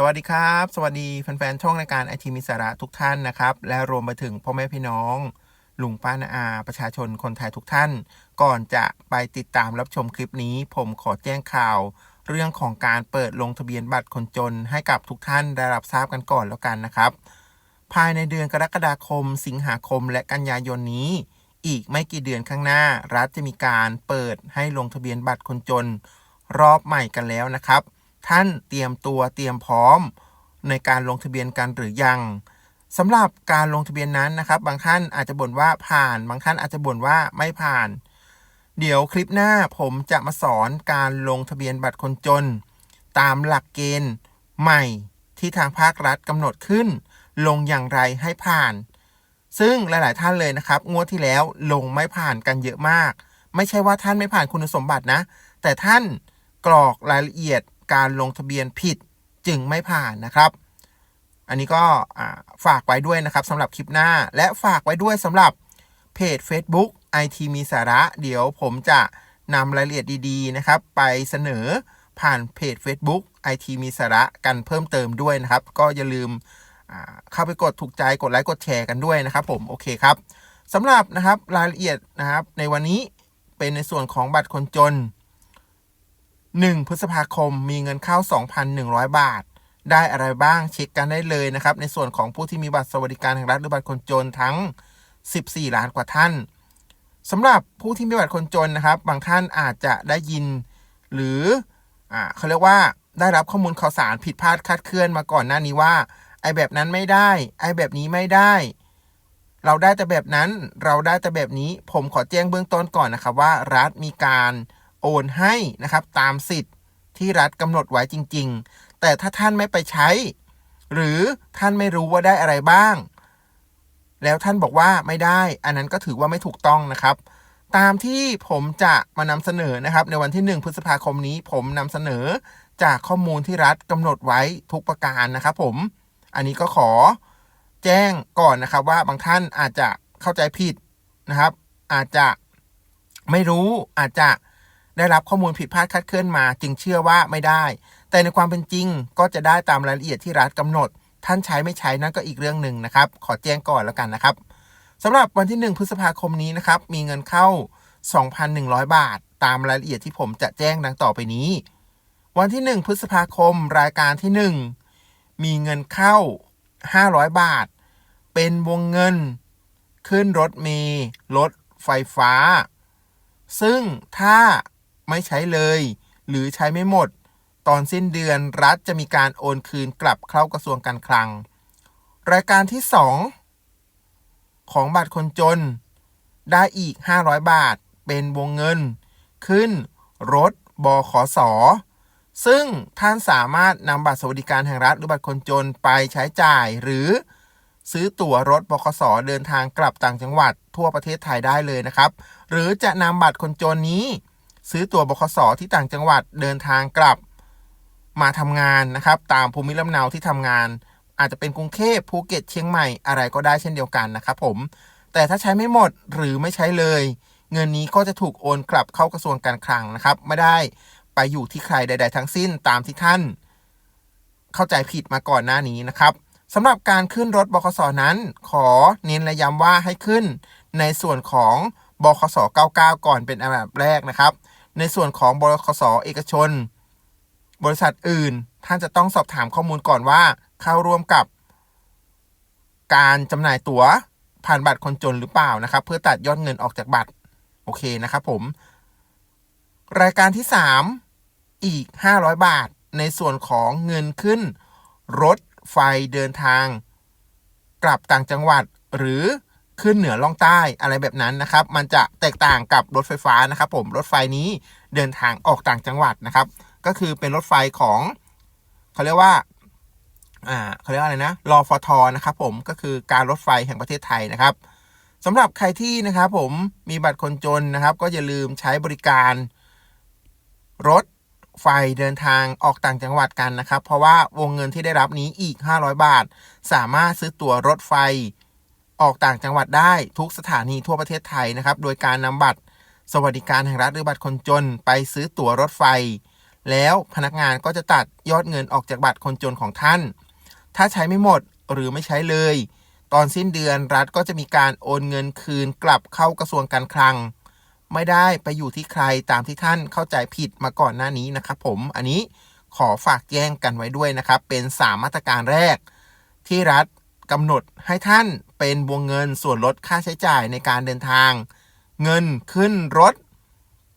สวัสดีครับ สวัสดีแฟนๆช่องรายการไอทีมีสาระทุกท่านนะครับ และรวมไปถึงพ่อแม่พี่น้องลุงป้านาอาประชาชนคนไทยทุกท่าน ก่อนจะไปติดตามรับชมคลิปนี้ ผมขอแจ้งข่าว เรื่องของการเปิดลงทะเบียนบัตรคนจนให้กับทุกท่านได้รับทราบกันก่อนแล้วกันนะครับ ภายในเดือนกรกฎาคม สิงหาคม และกันยายนนี้ อีกไม่กี่เดือนข้างหน้า รัฐจะมีการเปิดให้ลงทะเบียนบัตรคนจน รอบใหม่กันแล้วนะครับ ท่านเตรียมตัวเตรียมพร้อมในการลงทะเบียนกันหรือยังสำหรับการลงทะเบียนนั้นนะครับ บางท่านอาจจะบ่นว่าผ่าน บางท่านอาจจะบ่นว่าไม่ผ่าน เดี๋ยวคลิปหน้าผมจะมาสอนการลงทะเบียนบัตรคนจน ตามหลักเกณฑ์ใหม่ที่ทางภาครัฐกำหนดขึ้น ลงอย่างไรให้ผ่าน ซึ่งหลาย ๆ ท่านเลยนะครับ งวดที่แล้วลงไม่ผ่านกันเยอะมาก ไม่ใช่ว่าท่านไม่ผ่านคุณสมบัตินะ แต่ท่านกรอกรายละเอียด การลงทะเบียนผิดจึงไม่ผ่านนะครับ อันนี้ก็ฝากไว้ด้วยนะครับสำหรับคลิปหน้าและฝากไว้ด้วยสำหรับเพจ Facebook IT มีสาระ เดี๋ยวผมจะนำรายละเอียดดีๆนะครับ ไปเสนอผ่านเพจ Facebook IT มีสาระกันเพิ่มเติมด้วยนะครับ ก็อย่าลืมเข้าไปกดถูกใจกดไลค์กดแชร์กันด้วยนะครับ ผมโอเคครับสำหรับนะครับรายละเอียดนะครับในวันนี้เป็นในส่วนของบัตรคนจน 1 พฤษภาคมมีเงินเข้า 2,100 บาท ได้อะไรบ้างเช็คกันได้เลยนะครับ ในส่วนของผู้ที่มีบัตรสวัสดิการแห่งรัฐหรือบัตรคนจนทั้ง 14 ล้านกว่าท่านสำหรับผู้ที่มีบัตรคนจนนะครับ บางท่านอาจจะได้ยิน หรืออ่าเขาเรียกว่าได้รับข้อมูลข่าวสารผิดพลาดคาดเคลื่อนมาก่อนหน้านี้ว่า ไอแบบนั้นไม่ได้ ไอแบบนี้ไม่ได้ เราได้แต่แบบนั้นเราได้แต่แบบนี้ ผมขอแจ้งเบื้องต้นก่อนนะครับว่ารัฐมีการ โอนให้นะครับ ตามสิทธิ์ที่รัฐกำหนดไว้จริง ๆ แต่ถ้าท่านไม่ไปใช้ หรือท่านไม่รู้ว่าได้อะไรบ้าง แล้วท่านบอกว่าไม่ได้ อันนั้นก็ถือว่าไม่ถูกต้องนะครับ ตามที่ผมจะมานำเสนอนะครับ ในวันที่ 1 พฤษภาคมนี้ ผมนำเสนอจากข้อมูลที่รัฐกำหนดไว้ทุกประการนะครับ ผม อันนี้ก็ขอแจ้งก่อนนะครับว่าบางท่านอาจจะเข้าใจผิดนะครับ อาจจะไม่รู้อาจจะ ได้รับข้อมูลผิดพลาดคลาดเคลื่อนมา จึงเชื่อว่าไม่ได้ แต่ในความเป็นจริงก็จะได้ตามรายละเอียดที่รัฐกำหนด ท่านใช้ไม่ใช้นั่นก็อีกเรื่องหนึ่งนะครับ ขอแจ้งก่อนแล้วกันนะครับสำหรับวันที่ 1 พฤษภาคมนี้นะครับมีเงินเข้า 2,100 บาท ตามรายละเอียดที่ผมจะแจ้งดังต่อไปนี้ วันที่ 1 พฤษภาคมรายการที่ 1 มีเงินเข้า 500 บาท เป็นวงเงิน ขึ้นรถเมล์รถไฟฟ้า ซึ่งถ้า ไม่ใช้เลย หรือใช้ไม่หมด ตอนสิ้นเดือนรัฐจะมีการโอนคืนกลับเข้ากระทรวงการคลัง รายการที่ 2 ของบัตรคนจน ได้อีก 500 บาท เป็นวงเงิน ขึ้น รถบขสซึ่งท่านสามารถนำบัตรสวัสดิการแห่งรัฐหรือบัตรคนจนไปใช้จ่ายหรือซื้อตั๋วรถบขสเดินทางกลับต่างจังหวัดทั่วประเทศไทยได้เลยนะครับ หรือจะนำบัตรคนจนนี้ ซื้อตั๋วบขสที่ต่างจังหวัดเดินทางกลับมาทำงานนะครับ ตามภูมิลำเนาที่ทำงาน อาจจะเป็นกรุงเทพภูเก็ตเชียงใหม่อะไรก็ได้เช่นเดียวกันนะครับผม แต่ถ้าใช้ไม่หมดหรือไม่ใช้เลย เงินนี้ก็จะถูกโอนกลับเข้ากระทรวงการคลังนะครับ ไม่ได้ไปอยู่ที่ใครใด ๆ ทั้งสิ้นตามที่ท่าน เข้าใจผิดมาก่อนหน้านี้นะครับสำหรับการขึ้นรถบขสนั้น ขอเน้นและย้ำว่าให้ขึ้น ในส่วนของบขส99 ก่อนเป็นอันดับแรกนะครับ ในส่วนของบขสเอกชน บริษัทอื่น ท่านจะต้องสอบถามข้อมูลก่อนว่า เข้าร่วมกับ การจำหน่ายตั๋วผ่านบัตรคนจนหรือเปล่านะครับ เพื่อตัดยอดเงินออกจากบัตร โอเคนะครับผม รายการที่ 3 อีก 500 บาท ในส่วนของเงินขึ้น รถไฟเดินทาง กลับต่างจังหวัดหรือ ขึ้นเหนือล่องใต้อะไรแบบนั้นนะครับ มันจะแตกต่างกับรถไฟฟ้านะครับผมรถไฟนี้เดินทางออกต่างจังหวัดนะครับ ก็คือเป็นรถไฟของเขาเรียกว่าอ่าเขาเรียกว่าอะไรนะรอฟทนะครับผมก็คือการรถไฟแห่งประเทศไทยนะครับสำหรับใครที่นะครับผมมีบัตรคนจนนะครับ ก็อย่าลืมใช้บริการ รถไฟเดินทางออกต่างจังหวัดกันนะครับ เพราะว่าวงเงินที่ได้รับนี้อีก 500 บาท สามารถซื้อตั๋วรถไฟ ออกต่างจังหวัดได้ทุกสถานีทั่วประเทศไทยนะครับ โดยการนำบัตรสวัสดิการแห่งรัฐหรือบัตรคนจนไปซื้อตั๋วรถไฟ แล้วพนักงานก็จะตัดยอดเงินออกจากบัตรคนจนของท่าน ถ้าใช้ไม่หมดหรือไม่ใช้เลย ตอนสิ้นเดือนรัฐก็จะมีการโอนเงินคืนกลับเข้ากระทรวงการคลัง ไม่ได้ไปอยู่ที่ใครตามที่ท่านเข้าใจผิดมาก่อนหน้านี้นะครับผมอันนี้ขอฝากแจ้งกันไว้ด้วยนะครับ เป็น 3 มาตรการแรก ที่รัฐ กำหนดให้ท่านเป็นวงเงินส่วนลดค่าใช้จ่ายในการเดินทาง เงินขึ้นรถ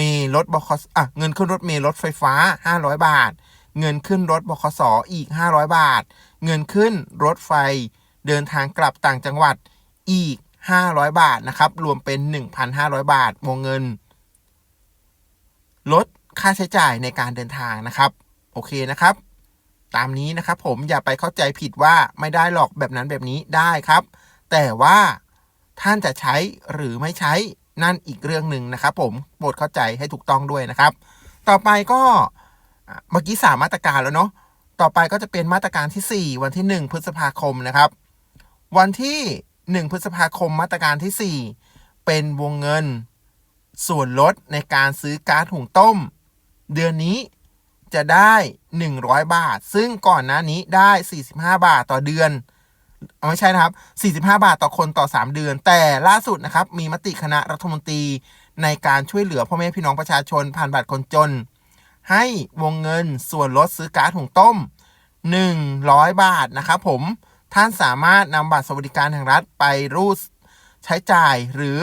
มีรถบคสอะเงินขึ้นรถมล์รถไฟฟ้า 500 บาท เงินขึ้นรถบคสอีก 500 บาท เงินขึ้นรถไฟ เดินทางกลับต่างจังหวัดอีก 500 บาทนะครับ รวมเป็น 1,500 บาท วงเงิน ลดค่าใช้จ่ายในการเดินทางนะครับ โอเคนะครับ ตามนี้นะครับผมอย่าไปเข้าใจผิดว่าไม่ได้หรอกแบบนั้นแบบนี้ได้ครับ แต่ว่าท่านจะใช้หรือไม่ใช้นั่นอีกเรื่องหนึ่งนะครับผมโปรดเข้าใจให้ถูกต้องด้วยนะครับ ต่อไปก็เมื่อกี้สามมาตรการแล้วเนาะต่อไปก็จะเป็นมาตรการที่ 4 วันที่ 1 พฤษภาคมนะครับ วันที่ 1 พฤษภาคมมาตรการที่ 4 เป็นวงเงิน ส่วนลดในการซื้อก๊าซหุงต้ม เดือนนี้ จะได้ 100 บาท ซึ่งก่อนหน้านี้ได้ 45 บาทต่อเดือนไม่ใช่นะครับ 45 บาทต่อคนต่อ 3 เดือน แต่ล่าสุดนะครับ มีมติคณะรัฐมนตรีในการช่วยเหลือพ่อแม่พี่น้องประชาชนผ่านบัตรคนจน ให้วงเงินส่วนลดซื้อก๊าซหุงต้ม 100 บาทนะครับผม ท่านสามารถนำบัตรสวัสดิการแห่งรัฐไปรูดใช้จ่ายหรือ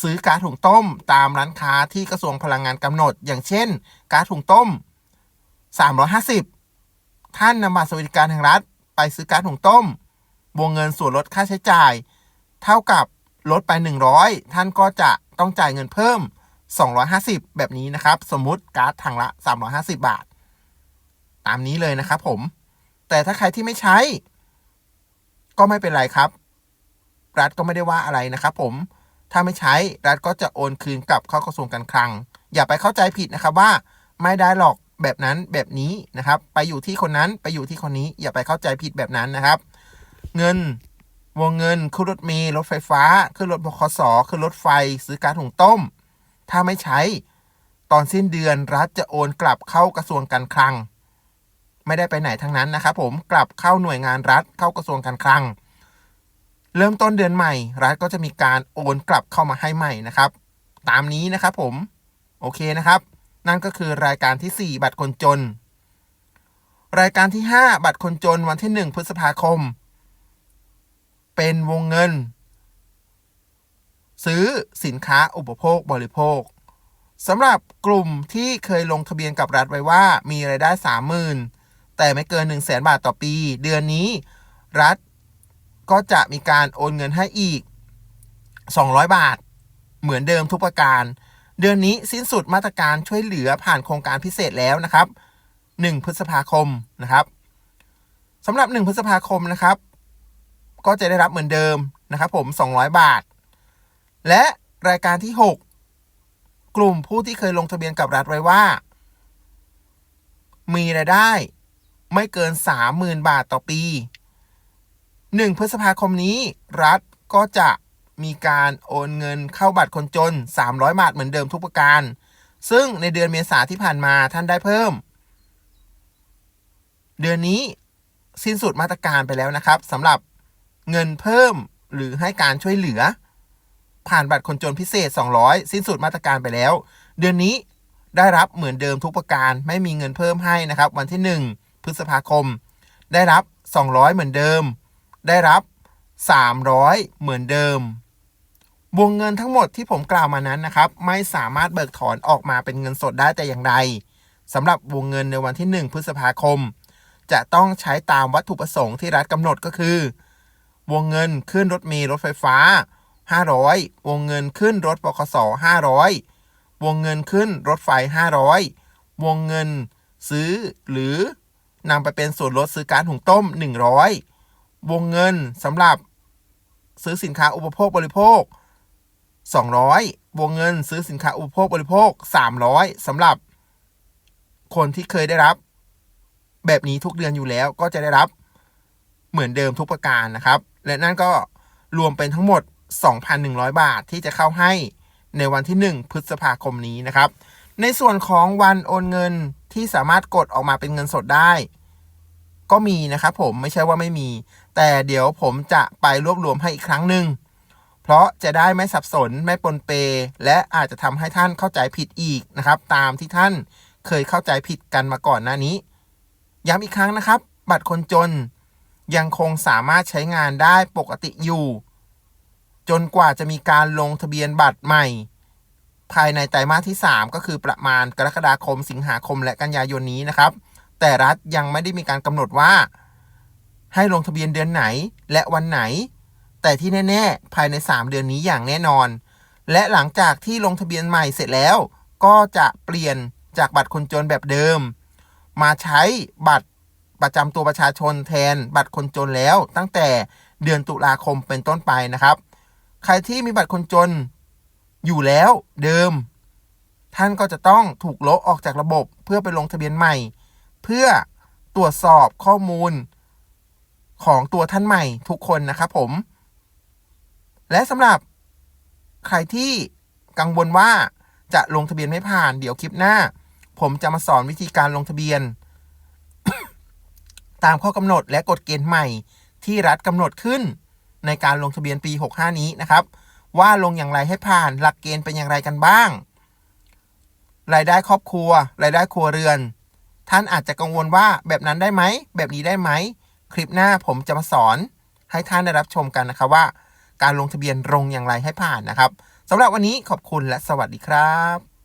ซื้อก๊าซหุงต้ม ตามร้านค้าที่กระทรวงพลังงานกำหนด อย่างเช่นก๊าซหุงต้ม 350 ท่านนำบัตรสวัสดิการแห่งรัฐ ไปซื้อก๊าซหุงต้ม วงเงินส่วนลดค่าใช้จ่าย เท่ากับลดไป 100 ท่านก็จะต้องจ่ายเงินเพิ่ม 250 แบบนี้นะครับ สมมุติก๊าซถังละ 350 บาท ตามนี้เลยนะครับผม แต่ถ้าใครที่ไม่ใช้ ก็ไม่เป็นไรครับ รัฐก็ไม่ได้ว่าอะไรนะครับผม ถ้าไม่ใช้รัฐก็จะโอนคืนกลับเข้ากระทรวงการคลัง อย่าไปเข้าใจผิดนะครับว่าไม่ได้หรอก แบบนั้นแบบนี้นะครับ ไปอยู่ที่คนนั้นไปอยู่ที่คนนี้อย่าไปเข้าใจผิดแบบนั้นนะครับ เงินวงเงินขึ้นรถเมล์รถไฟฟ้าขึ้นรถบขสขึ้นรถไฟ ซื้อการถุงต้ม ถ้าไม่ใช้ ตอนสิ้นเดือนรัฐจะโอนกลับเข้ากระทรวงการคลัง ไม่ได้ไปไหนทั้งนั้นนะครับผมกลับเข้าหน่วยงานรัฐเข้ากระทรวงการคลัง เริ่มต้นเดือนใหม่ รัฐก็จะมีการโอนกลับเข้ามาให้ใหม่นะครับ ตามนี้นะครับผม โอเคนะครับ นั่นก็คือรายการที่ 4 บัตรคนจน รายการที่ 5 บัตรคนจนวันที่ 1 พฤษภาคม เป็นวงเงิน ซื้อสินค้าอุปโภคบริโภคสำหรับกลุ่มที่เคยลงทะเบียนกับรัฐไว้ว่ามีรายได้ 30,000 แต่ไม่เกิน 1 0 0 0 0แสนบาทต่อปี เดือนนี้ รัฐก็จะมีการโอนเงินให้อีก 200 บาท เหมือนเดิมทุกประการ เดือนนี้สิ้นสุดมาตรการช่วยเหลือผ่านโครงการพิเศษแล้วนะครับ 1 พฤษภาคมนะครับสำหรับ 1 พฤษภาคมนะครับ ก็จะได้รับเหมือนเดิมนะครับ ผม 200 บาท และรายการที่ 6 กลุ่มผู้ที่เคยลงทะเบียนกับรัฐไว้ว่า มีรายได้ไม่เกิน 30,000 บาทต่อปี 1 พฤษภาคมนี้รัฐก็จะ มีการโอนเงินเข้าบัตรคนจน 300 บาทเหมือนเดิมทุกประการ ซึ่งในเดือนเมษาที่ผ่านมาท่านได้เพิ่ม เดือนนี้สิ้นสุดมาตรการไปแล้วนะครับสำหรับเงินเพิ่มหรือให้การช่วยเหลือ ผ่านบัตรคนจนพิเศษ 200 สิ้นสุดมาตรการไปแล้ว เดือนนี้ได้รับเหมือนเดิมทุกประการไม่มีเงินเพิ่มให้นะครับ วันที่ 1 พฤษภาคม ได้รับ 200 เหมือนเดิม ได้รับ 300 เหมือนเดิม วงเงินทั้งหมดที่ผมกล่าวมานั้นนะครับ ไม่สามารถเบิกถอนออกมาเป็นเงินสดได้แต่อย่างใดสำหรับวงเงินในวันที่ 1 พฤษภาคม จะต้องใช้ตามวัตถุประสงค์ที่รัฐกำหนดก็คือ วงเงินขึ้นรถมล์รถไฟฟ้า 500 วงเงินขึ้นรถบขส500 วงเงินขึ้นรถไฟ 500 วงเงินซื้อหรือนำไปเป็นส่วนลดซื้อการหุงต้ม 100 วงเงินสำหรับซื้อสินค้าอุปโภคบริโภค 200 วงเงินซื้อสินค้าอุปโภคบริโภค 300สำหรับคนที่เคยได้รับ แบบนี้ทุกเดือนอยู่แล้วก็จะได้รับเหมือนเดิมทุกประการนะครับ และนั่นก็รวมเป็นทั้งหมด 2,100 บาทที่จะเข้าให้ในวันที่ 1 พฤษภาคมนี้นะครับ ในส่วนของวันโอนเงินที่สามารถกดออกมาเป็นเงินสดได้ ก็มีนะครับผมไม่ใช่ว่าไม่มี แต่เดี๋ยวผมจะไปรวบรวมให้อีกครั้งหนึ่ง เพราะจะได้ไม่สับสนไม่ปนเป และอาจจะทำให้ท่านเข้าใจผิดอีกนะครับ ตามที่ท่านเคยเข้าใจผิดกันมาก่อนหน้านี้ ย้ำอีกครั้งนะครับ บัตรคนจนยังคงสามารถใช้งานได้ปกติอยู่ จนกว่าจะมีการลงทะเบียนบัตรใหม่ ภายในไตรมาสที่ 3 ก็คือประมาณกรกฎาคม สิงหาคมและกันยายนนี้นะครับ แต่รัฐยังไม่ได้มีการกำหนดว่า ให้ลงทะเบียนเดือนไหนและวันไหน แต่ที่แน่ๆ ภายใน 3 เดือนนี้อย่างแน่นอน และหลังจากที่ลงทะเบียนใหม่เสร็จแล้ว ก็จะเปลี่ยนจากบัตรคนจนแบบเดิม มาใช้บัตรประจำตัวประชาชนแทนบัตรคนจนแล้ว ตั้งแต่เดือนตุลาคมเป็นต้นไปนะครับ ใครที่มีบัตรคนจนอยู่แล้วเดิม ท่านก็จะต้องถูกลบออกจากระบบเพื่อไปลงทะเบียนใหม่ เพื่อตรวจสอบข้อมูลของตัวท่านใหม่ทุกคนนะครับผม และสำหรับใครที่กังวลว่าจะลงทะเบียนไม่ผ่านเดี๋ยวคลิปหน้า ผมจะมาสอนวิธีการลงทะเบียน ตามข้อกำหนดและกฎเกณฑ์ใหม่ที่รัฐกำหนดขึ้นในการลงทะเบียนปี 65 นี้นะครับ ว่าลงอย่างไรให้ผ่านหลักเกณฑ์เป็นอย่างไรกันบ้าง รายได้ครอบครัว รายได้ครัวเรือน ท่านอาจจะกังวลว่าแบบนั้นได้ไหม แบบนี้ได้ไหม คลิปหน้าผมจะมาสอนให้ท่านได้รับชมกันนะครับว่า การลงทะเบียนลงอย่างไรให้ผ่านนะครับสำหรับวันนี้ขอบคุณและสวัสดีครับ